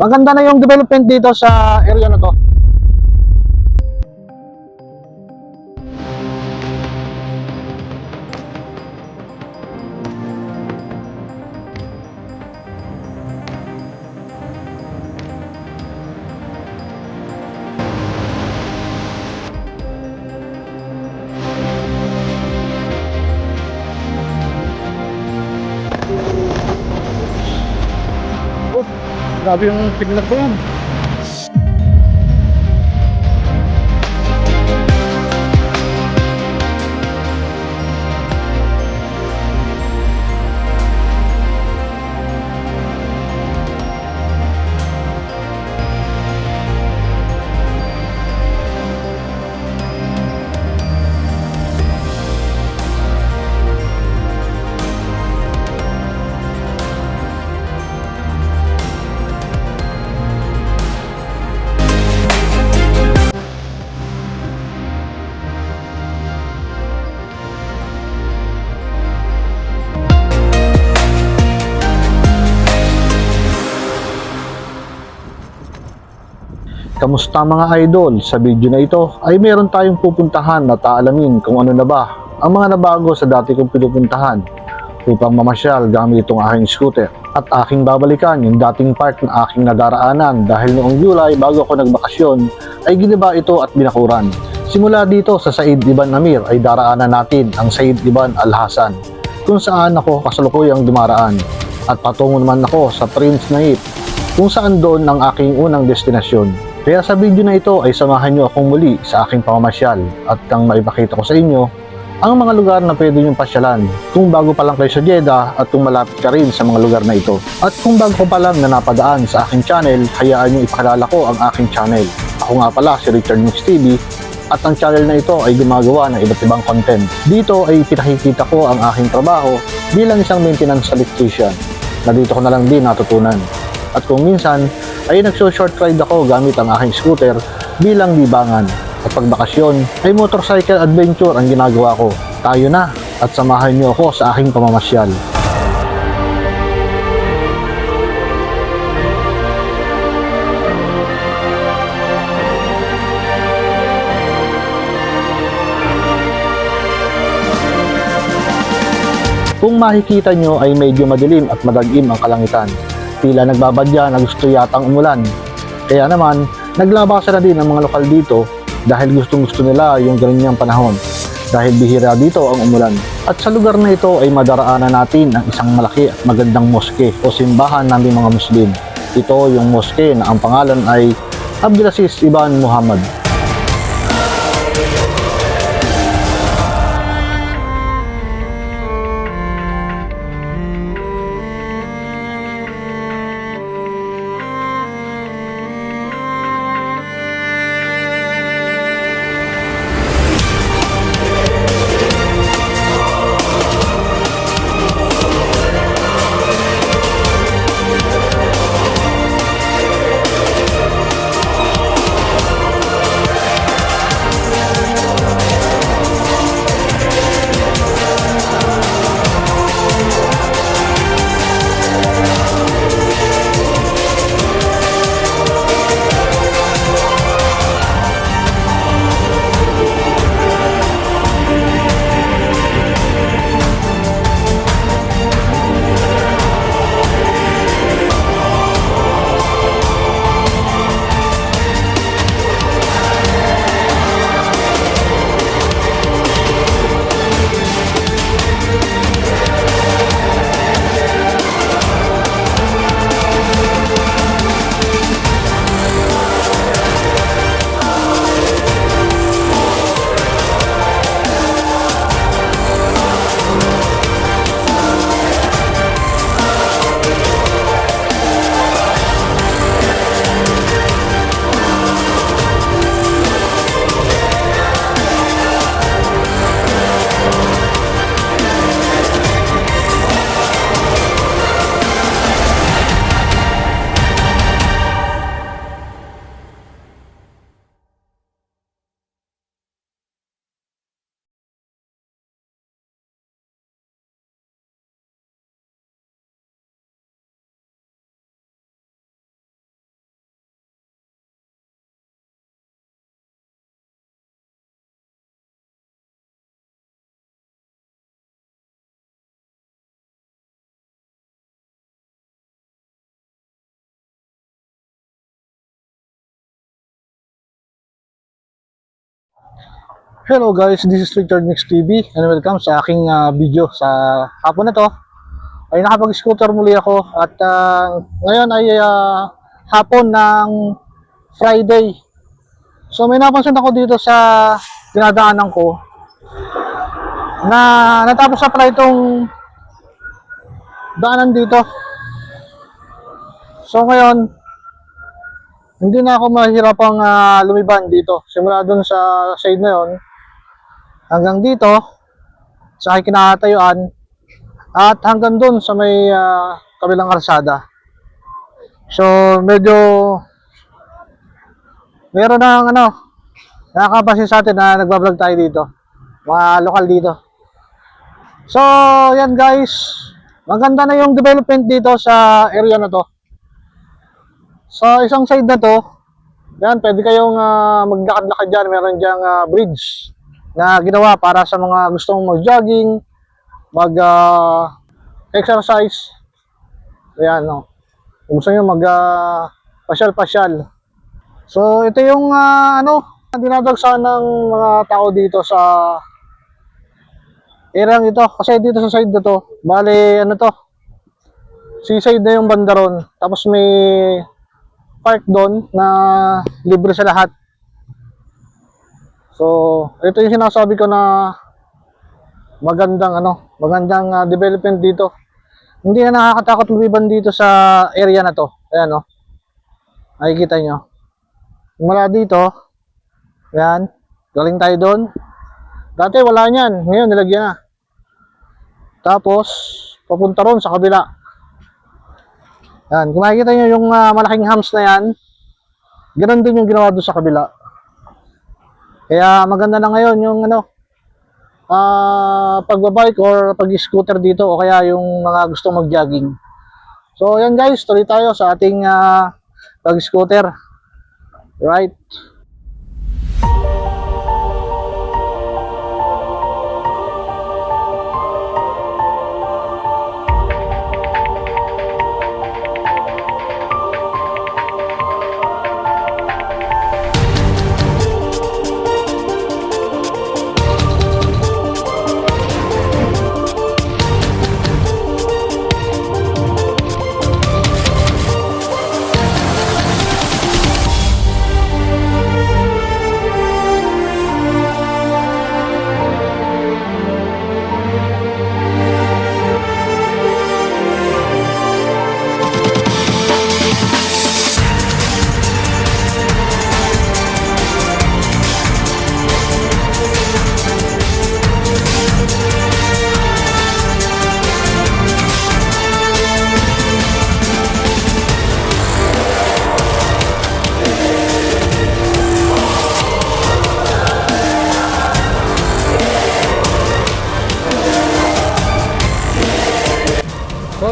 Maganda na yung development dito sa area na to. Grabe yung signal Kamusta mga idol? Sa video na ito ay meron tayong pupuntahan na taalamin kung ano na ba ang mga nabago sa dati kong pinupuntahan upang mamasyal gamit itong aking scooter. At aking babalikan yung dating part na aking nadaraanan dahil noong July bago ako nagbakasyon ay giniba ito at binakuran. Simula dito sa Said Iban Namir ay daraanan natin ang Said Iban Al-Hasan kung saan ako kasalukuyang dumaraan at patungo naman ako sa Prince Naip kung saan doon ang aking unang destinasyon. Kaya sa video na ito ay samahan nyo akong muli sa aking pamamasyal at ang maipakita ko sa inyo ang mga lugar na pwede nyong pasyalan kung bago pa lang kayo sa Jeddah at kung malapit ka rin sa mga lugar na ito. At kung bago pa lang na napadaan sa aking channel, hayaan nyo ipakilala ko ang aking channel. Ako nga pala si Richard Mix TV at ang channel na ito ay gumagawa ng iba't ibang content. Dito ay pinakikita ko ang aking trabaho bilang isang maintenance electrician na dito ko na lang din natutunan. At kung minsan ay nagso-short ride ako gamit ang aking scooter bilang libangan. At pag bakasyon ay motorcycle adventure ang ginagawa ko. Tayo na at samahan niyo ako sa aking pamamasyal. Kung makikita nyo ay medyo madilim at madagim ang kalangitan. Tila nagbabadya na gusto yatang umulan. Kaya naman, naglabasan na din ang mga lokal dito dahil gustong gusto nila yung ganyang panahon. Dahil bihira dito ang umulan. At sa lugar na ito ay madaraanan natin ang isang malaki at magandang moske o simbahan ng mga Muslim. Ito yung moske na ang pangalan ay Abdulaziz Iban Muhammad. Hello guys, this is Richard Mix TV and welcome sa aking ah, video sa hapon na to. Ay nakapag-scooter muli ako at ah, ngayon ay ah, hapon ng Friday. So may napansin ako dito sa dinadaanan ko na natapos na pala itong daanan dito. So ngayon, hindi na ako mahirapang uh, lumiban dito. Simula dun sa side na yon hanggang dito sa aking kinakatayuan at hanggang dun sa may ah, kabilang karsada. So medyo meron ng ano nakakapansin sa atin na nagbablog tayo dito. Mga lokal dito. So yan guys, maganda na yung development dito sa area na to. Sa isang side na to, yan, pwede kayong ah, maglakad-lakad dyan. Meron diyang ah, bridge na ginawa para sa mga gustong mag-jogging, mag-exercise. Ayan, no. Gusto nyo mag ah, pasyal-pasyal. So, ito yung ah, ano, dinadagsa ng mga tao dito sa area ito. Kasi dito sa side na to, bali, ano to, seaside na yung bandaron. Tapos may park doon na libre sa lahat. So, ito yung sinasabi ko na magandang ano, magandang ah, development dito. Hindi na nakakatakot lumiban dito sa area na to. Ayan oh. Nakikita nyo. Mula dito, ayan, galing tayo doon. Dati wala niyan, ngayon nilagyan na. Tapos, papunta ron sa kabila. Yan, kung makikita nyo yung ah, malaking hams na yan, ganun din yung ginawa doon sa kabila. Kaya maganda na ngayon yung ano, ah pagbabike or pag-scooter dito o kaya yung mga gusto mag-jogging. So yan guys, tuloy tayo sa ating ah, pag-scooter. Right.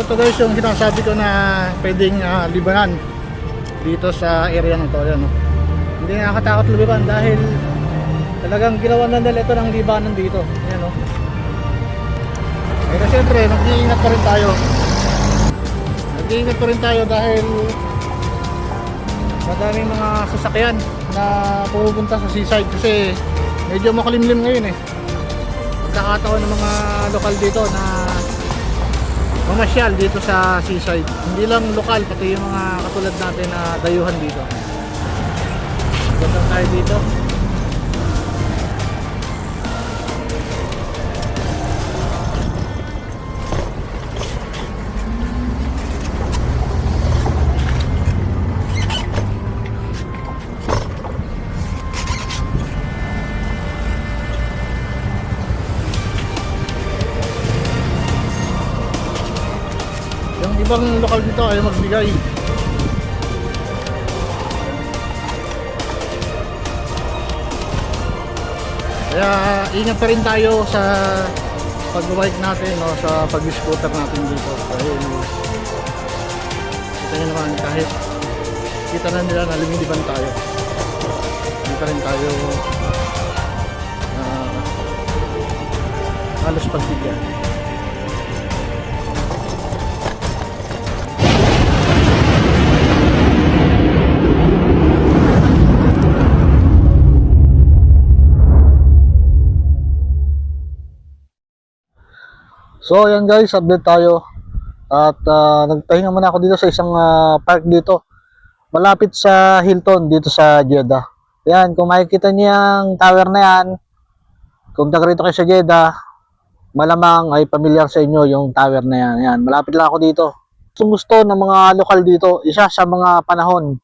Ito guys yung sinasabi ko na pwedeng ah, libanan dito sa area na to. Ayan, oh. Hindi nakakatakot lumiban dahil talagang ginawa na nila ito ng libanan dito. Ayan o. Pero syempre, mag-iingat pa rin tayo. Mag-iingat pa rin tayo dahil madaming mga sasakyan na pupunta sa seaside kasi medyo makulimlim ngayon eh. Pagkakataon ng mga lokal dito na mamasyal dito sa seaside. Hindi lang lokal, pati yung mga katulad natin na dayuhan dito. Ganda tayo dito. Ibang lokal dito ay magbigay. Kaya ingat pa rin tayo sa pag-bike natin o sa pag-scooter natin dito. Dahil kita nyo naman kahit kita na nila na lumiliban tayo. Hindi rin tayo ah, halos pagbigyan. So, ayan guys, update tayo. At ah, nagpahinga muna ako dito sa isang ah, park dito. Malapit sa Hilton, dito sa Jeddah. Ayan, kung makikita niyo yung tower na yan, kung taga rito kayo sa Jeddah, malamang ay familiar sa inyo yung tower na yan. Ayan, malapit lang ako dito. Gustong gusto ng mga lokal dito, isa sa mga panahon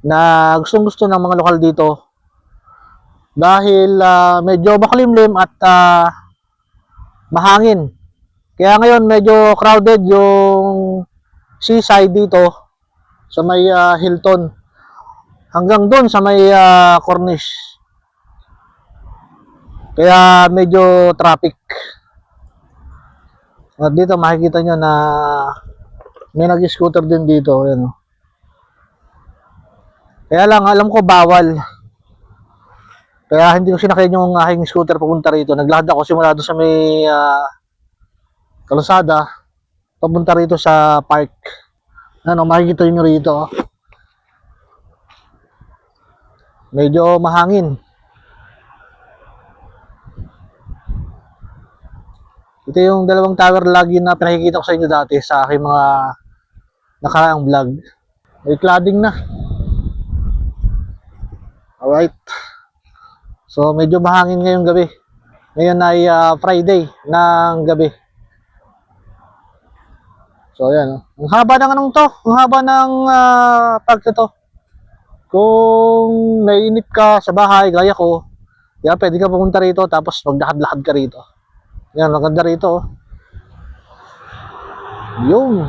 na gustong gusto ng mga lokal dito dahil ah, medyo makulimlim at ah, mahangin. Kaya ngayon medyo crowded yung seaside dito sa may ah, Hilton. Hanggang doon sa may ah, Corniche. Kaya medyo traffic. At dito makikita nyo na may nag-scooter din dito. Ayan, oh. Kaya lang, alam ko bawal. Kaya hindi ko sinakyan yung aking scooter papunta rito. Naglakad ako simula doon sa may ah, kalsada papunta rito sa park. Ano, makikita nyo rito. oh. Medyo mahangin. Ito yung dalawang tower lagi na pinakikita ko sa inyo dati sa aking mga nakaraang vlog. May cladding na. Alright. So, medyo mahangin ngayong gabi. Ngayon ay ah, Friday ng gabi. So, ayan. oh. Ang haba ng anong to. Ang haba ng uh, park na to. Kung naiinip ka sa bahay, gaya ko, yan, pwede ka pumunta rito tapos maglakad-lakad ka rito. Yan, maganda rito. oh. Yung.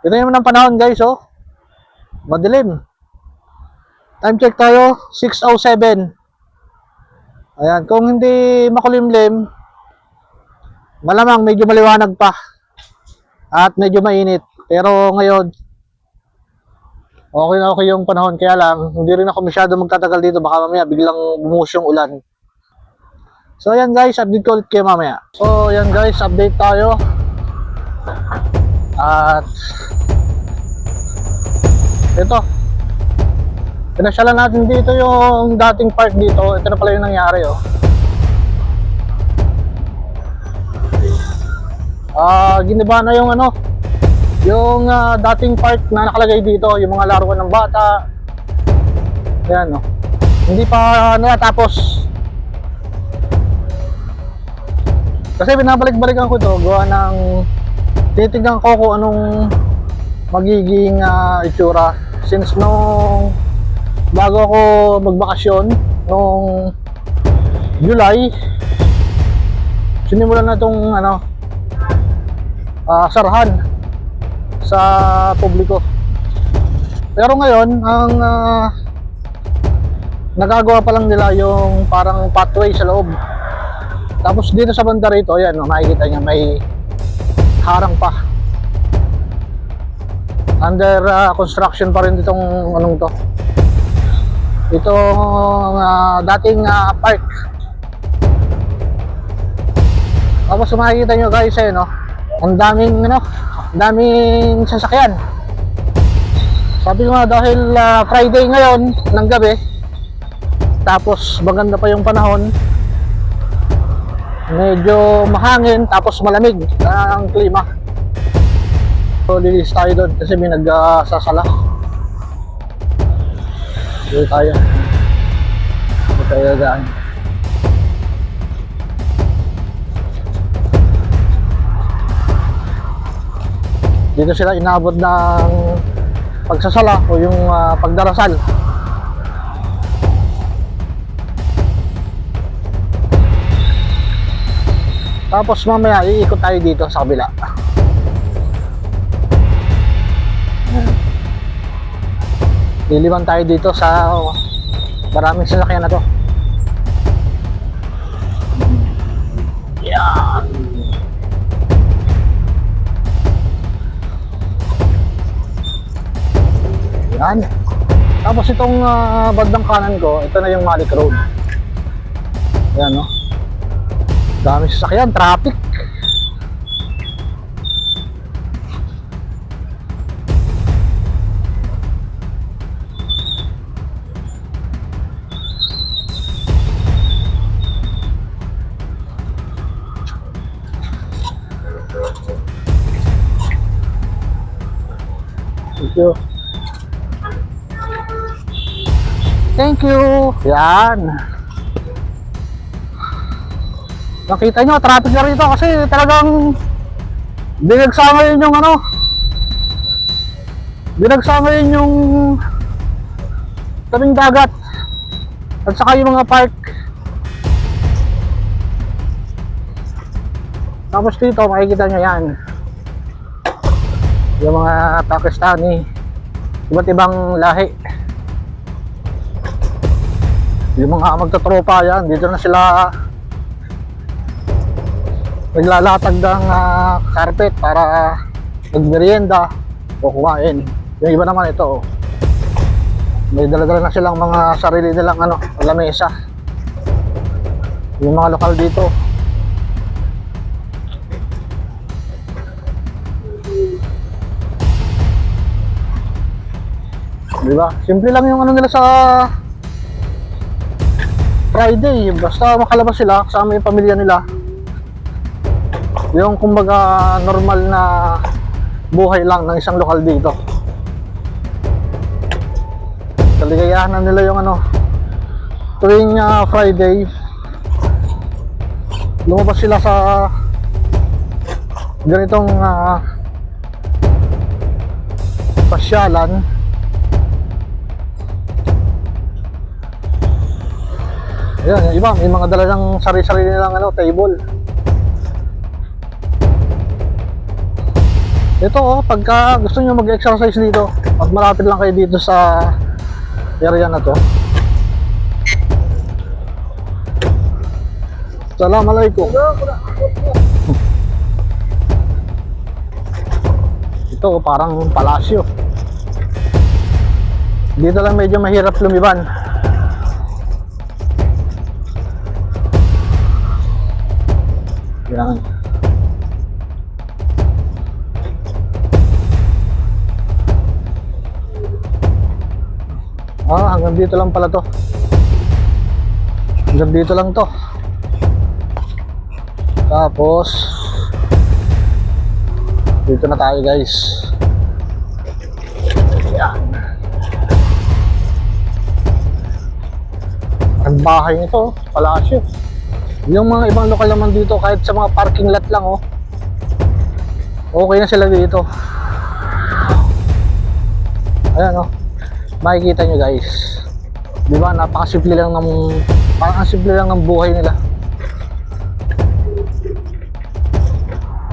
Ito naman ang panahon guys, oh. Madilim. Time check tayo, 6.07. Ayan, kung hindi makulimlim, malamang medyo maliwanag pa. At medyo mainit. Pero ngayon, okay na okay yung panahon. Kaya lang, hindi rin ako masyado magtatagal dito. Baka mamaya biglang bumuhos yung ulan. So ayan guys, update ko ulit kayo mamaya. So ayan guys, update tayo. At ito. Pinasyalan natin dito yung dating park dito. Ito na pala yung nangyari oh. Ah, giniba na yung ano, yung ah, dating park na nakalagay dito, yung mga laruan ng bata. Yan oh. Hindi pa natapos. Kasi binabalik-balikan ko to, gawa ng titignan ko kung anong magiging ah, itsura. Since nung bago ako magbakasyon, nung July, sinimulan na itong ano, ah, sarahan sa publiko. Pero ngayon, ang ah, nagagawa pa lang nila yung parang pathway sa loob. Tapos dito sa banda rito, ayan, makikita niya may harang pa. Under ah, construction pa rin itong anong to. Itong ah, dating ah, park. Tapos makikita nyo guys, eh, no? Ang daming, ano, daming sasakyan. Sabi ko nga dahil ah, Friday ngayon ng gabi, tapos maganda pa yung panahon, medyo mahangin tapos malamig ang klima. So lilis tayo doon kasi may nagsasala. Dito tayo. Dito tayo daan. Dito sila inabot ng pagsasala o yung ah, pagdarasal. Tapos mamaya iikot tayo dito sa kabila. Liliban tayo dito sa maraming sasakyan na to. Yan. Yan. Tapos itong ah, bandang kanan ko, ito na yung Malik Road. Yan, no? Dami sasakyan, traffic. Thank you. Yan. Nakita nyo, traffic na rito kasi talagang binagsama yun yung ano. Binagsama yun yung tabing dagat. At saka yung mga park. Tapos dito, makikita nyo yan. Yung mga Pakistani. Iba't ibang lahi. Yung mga magtatropa yan, dito na sila naglalatag ng ah, carpet para magmerienda o kumain. Yung iba naman ito, oh. may daladala na silang mga sarili nilang ano, lamesa. Yung mga lokal dito, Di ba? Simple lang yung ano nila sa Friday. Basta makalabas sila, kasama yung pamilya nila. Yung kumbaga normal na buhay lang ng isang lokal dito. Kaligayahan nila yung ano, tuwing ah, Friday, lumabas sila sa ganitong ah, pasyalan Ayan, yung iba, may mga dala ng sarili-sarili nilang ano, table. Ito oh, pagka gusto niyo mag-exercise dito, pag malapit lang kayo dito sa area na to. Assalamualaikum. Ito oh, parang palasyo. Dito lang medyo mahirap lumiban. Yan. Ah, hanggang dito lang pala to. Hanggang dito lang to. Tapos dito na tayo guys. Yan. Ang bahay nito, palasyo. Yung mga ibang lokal naman dito, kahit sa mga parking lot lang, oh. Okay na sila dito. Ayan, oh. Makikita nyo, guys. Di ba, napakasimple lang ng, parang ang simple lang ng buhay nila.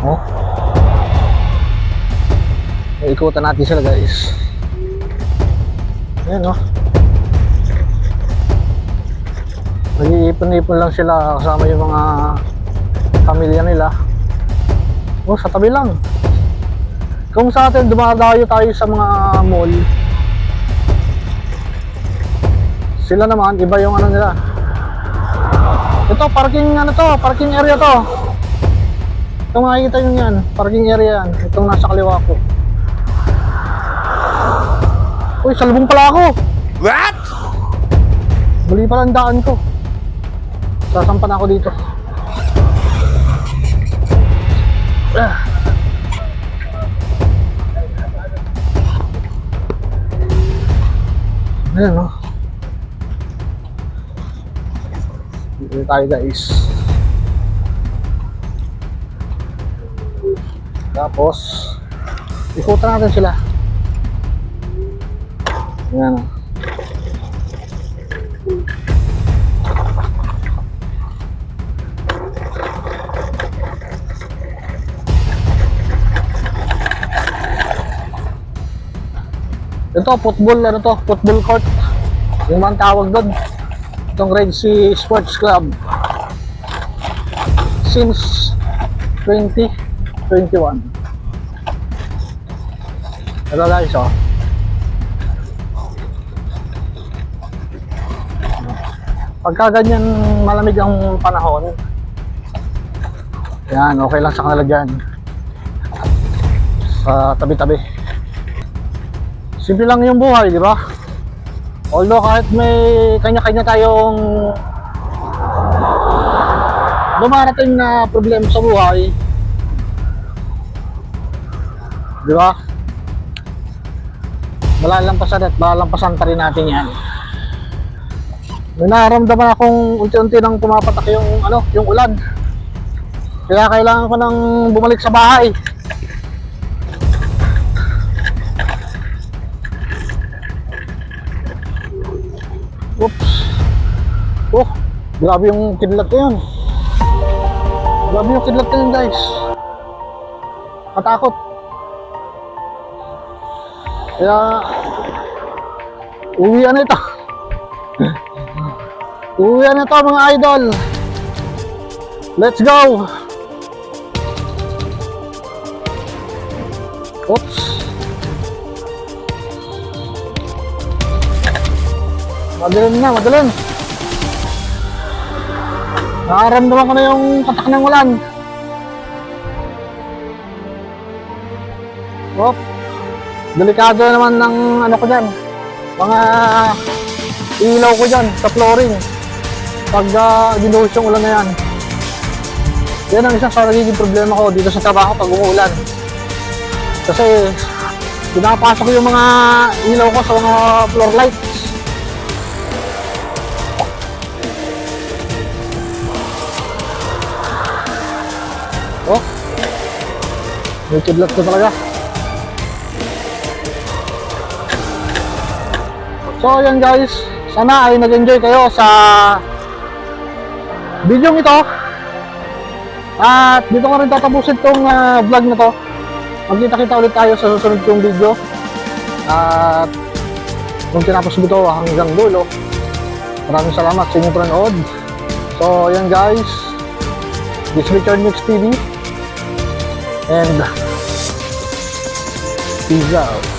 Oh. Ikutan natin sila, guys. Ayan, oh. Nag-iipon-ipon lang sila kasama yung mga pamilya nila. Oh, sa tabi lang. Kung sa atin dumadayo tayo sa mga mall, sila naman, iba yung ano nila. Ito, parking ano to, parking area to. Ito makikita nyo yan, parking area yan. Itong nasa kaliwa ko. Uy, salubong pala ako. What? Mali pala ang daan ko. Sasampan ako dito. Ah. Ayan o. Dito tayo guys. Tapos, ikutan natin sila. Ayan o. Ito, football, ano to, football court. Yung mga tawag doon. Itong Red Sea Sports Club. Since 2021. Ito guys, oh. Pagka ganyan malamig ang panahon, yan, okay lang sa kanila dyan. Sa tabi-tabi simple lang yung buhay, di ba? Although kahit may kanya-kanya tayong dumarating na problema sa buhay, di ba? malalampasan at malalampasan pa rin natin yan. May nararamdaman akong unti-unti nang pumapatak yung ano, yung ulan. Kaya kailangan ko nang bumalik sa bahay. Grabe yung kidlat na yun. Grabe yung kidlat na yun, guys. Katakot. Kaya, uwian ito. uwian ito, mga idol. Let's go! Oops. Madalan na, madalan. Nakaramdaman ko na yung katak ng ulan. Op. Delikado naman ng ano ko dyan. Mga ilaw ko dyan sa flooring. Pag uh, binuhos yung ulan na yan. Yan ang isa sa nagiging problema ko dito sa trabaho pag umuulan. Kasi pinapasok yung mga ilaw ko sa mga floor lights. May kidlat ko talaga. So yan guys, sana ay nag-enjoy kayo sa video ito. At dito ko rin tatapusin tong ah, vlog na to. Magkita-kita ulit tayo sa susunod kong video. At kung tinapos mo ito hanggang dulo, maraming salamat sa inyong panonood. So yan guys, this is Richard Mix TV. And peace out.